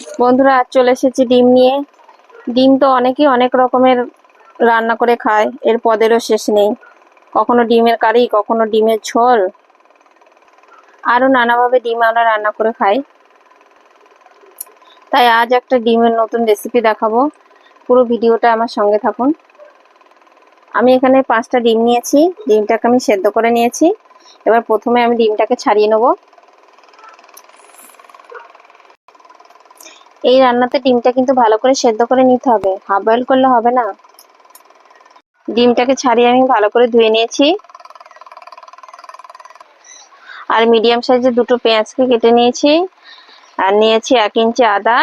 বন্ধুরা, আজ চলে এসেছি ডিম নিয়ে। ডিম তো অনেকেই অনেক রকমের রান্না করে খায়, এর পদেরও শেষ নেই। কখনো ডিমের কারি, কখনো ডিমের ঝোল। আরও নানাভাবে ডিম আমরা রান্না করে খাই। তাই আজ একটা ডিমের নতুন রেসিপি দেখাবো। পুরো ভিডিওটা আমার সঙ্গে থাকুন। আমি এখানে পাঁচটা ডিম নিয়েছি। ডিমটাকে আমি সেদ্ধ করে নিয়েছি। এবার প্রথমে আমি ডিমটাকে ছাড়িয়ে নেব। এই রান্নাতে ডিমটা কিন্তু ভালো করে সেদ্ধ করে নিতে হবে। হাফ বয়েল করলে হবে না। ডিমটাকে ছাড়িয়ে আমি ভালো করে ধুয়ে নিয়েছি। আর মিডিয়াম সাইজের দুটো পেঁয়াজকে কেটে নিয়েছি। আর নিয়েছি এক ইঞ্চি আদা।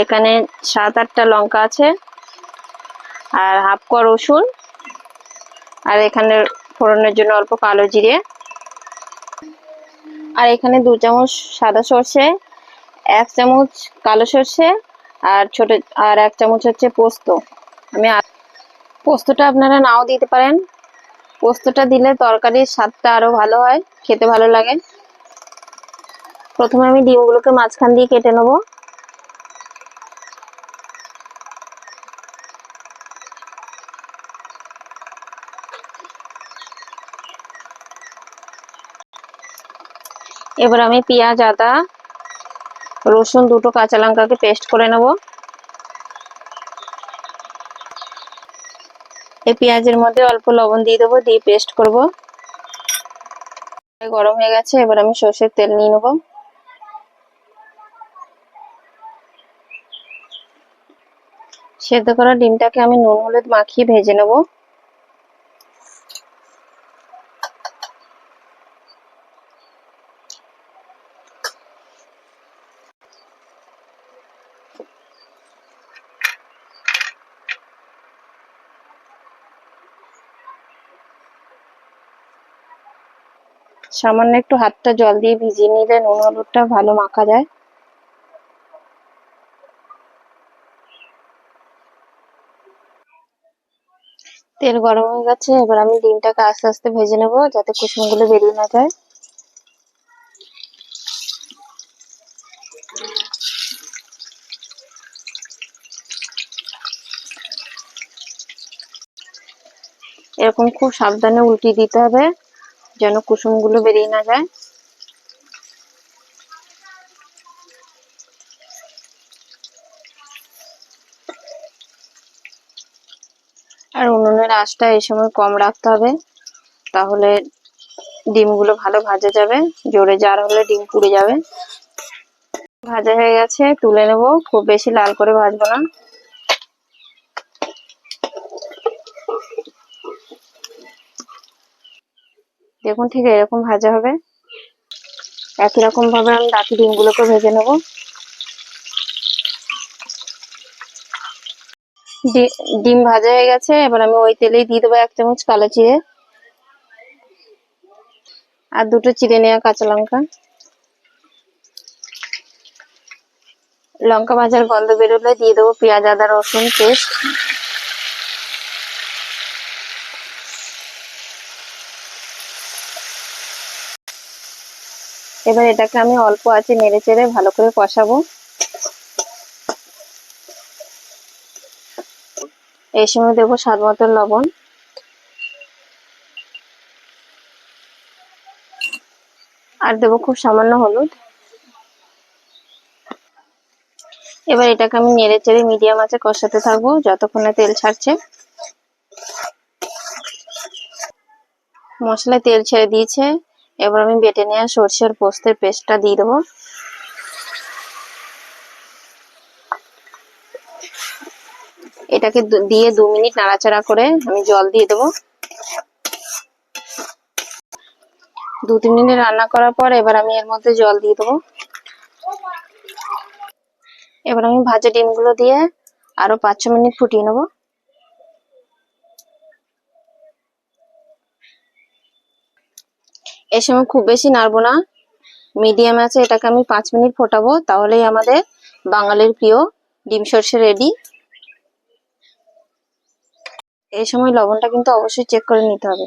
এখানে সাত আটটা লঙ্কা আছে। আর হাফ কোয়া রসুন। আর এখানে ফোড়নের জন্য অল্প কালো জিরে। আর এখানে দু চামচ সাদা সর্ষে। এক চামচ কালো সর্ষে আর ছোট, আর এক চামচ হচ্ছে পোস্ত। আমি পোস্তটা আপনারা নাও দিতে পারেন। পোস্তটা দিলে তরকারির স্বাদটা আরও ভালো হয়, খেতে ভালো লাগে। প্রথমে আমি ডিমগুলোকে মাঝখান দিয়ে কেটে নেব। এবার আমি পেঁয়াজ, আদা রসুন দুটো কাঁচা লঙ্কাকে পেস্ট করে নেব। এই পেঁয়াজের মধ্যে অল্প লবণ দিয়ে দেবো, দিয়ে পেস্ট করব। গরম হয়ে গেছে, এবার আমি সর্ষের তেল নিয়ে নেব। সেদ্ধ করা ডিমটাকে আমি নুন হলুদ মাখিয়ে ভেজে নেব। সামান্য একটু হাতটা জল দিয়ে ভিজিয়ে নিলে নুন হলুদটা ভালো মাখা যায়। তেল গরম হয়ে গেছে, এবার আমি ডিমটাকে আস্তে আস্তে ভেজে নেব যাতে কুসুমগুলো বেরিয়ে না যায়। এরকম খুব সাবধানে উল্টিয়ে দিতে হবে। যেন কুসুমগুলো বেরিয়ে না যায়। আর উনুনের আঁচটা এই সময় কম রাখতে হবে, তাহলে ডিমগুলো ভালো ভাজা যাবে। জোরে জার হলে ডিম পুড়ে যাবে। ভাজা হয়ে গেছে, তুলে নেব। খুব বেশি লাল করে ভাজবো না। দেখুন ঠিক এরকম ভাজা হবে। একই রকম ভাবে আমি বাকি ডিমগুলোকে ভেজে নেব। ডিম ভাজা হয়ে গেছে, এবার আমি ওই তেলেই দিয়ে দেবো এক চামচ কালো চিড়ে আর দুটো চিড়ে নেওয়া কাঁচা লঙ্কা। লঙ্কা ভাজার গন্ধ বেরোলে দিয়ে দেবো পেঁয়াজ, আদা, রসুন, পেস্ট। এবার এটাকে আমি অল্প আছে নেড়ে চেড়ে ভালো করে কষাবো। এই সময় দেবো স্বাদ মতো লবণ। আর দেবো খুব সামান্য হলুদ। এবার এটাকে আমি নেড়ে চেড়ে মিডিয়াম আছে কষাতে থাকব, যতক্ষণ না তেল ছাড়ছে। মশলায় তেল ছেড়ে দিয়েছে। এবার আমি বেটে নেওয়া সর্ষের পোস্তের পেস্টটা দিয়ে দেবো। এটাকে দিয়ে দু মিনিট নাড়াচাড়া করে আমি জল দিয়ে দেবো। দু, তিন মিনিট রান্না করার পর এবার আমি এর মধ্যে জল দিয়ে দেবো। এবার আমি ভাজা ডিমগুলো দিয়ে আরও পাঁচ, ছ মিনিট ফুটিয়ে নেব। এ সময় খুব বেশি নাড়বো না। মিডিয়াম আছে, এটাকে আমি পাঁচ মিনিট ফোটাবো। তাহলেই আমাদের বাঙালির প্রিয় ডিম সর্ষে রেডি এই সময় লবণটা কিন্তু অবশ্যই চেক করে নিতে হবে।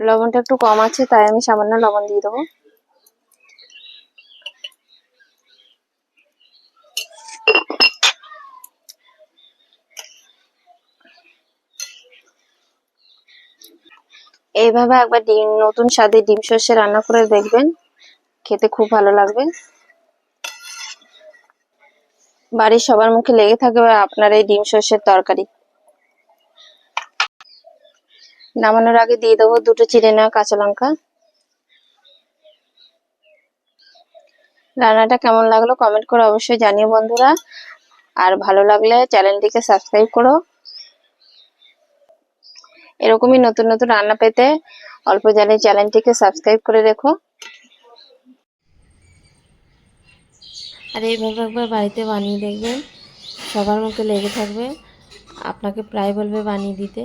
লবণটা একটু কম আছে, তাই আমি সামান্য লবণ দিয়ে দেবো। এইভাবে একবার ডিম, নতুন স্বাদে ডিম সর্ষে রান্না করে দেখবেন। খেতে খুব ভালো লাগবে। বাড়ির সবার মুখে লেগে থাকবে আপনার এই ডিম সর্ষের তরকারি। নামানোর আগে দিয়ে দেবো দুটো চিড়ে নেওয়া কাঁচা লঙ্কা। রান্নাটা কেমন লাগল কমেন্ট করে অবশ্যই জানিও বন্ধুরা। আর ভালো লাগলে চ্যানেলটিকে সাবস্ক্রাইব করো। এরকমই নতুন নতুন রান্না পেতে অল্প জানি চ্যানেলটিকে সাবস্ক্রাইব করে রেখো। আর এইভাবে একবার বাড়িতে বানিয়ে দেখবেন, সবার মুখে লেগে থাকবে, আপনাকে প্রায় বলবে বানিয়ে দিতে।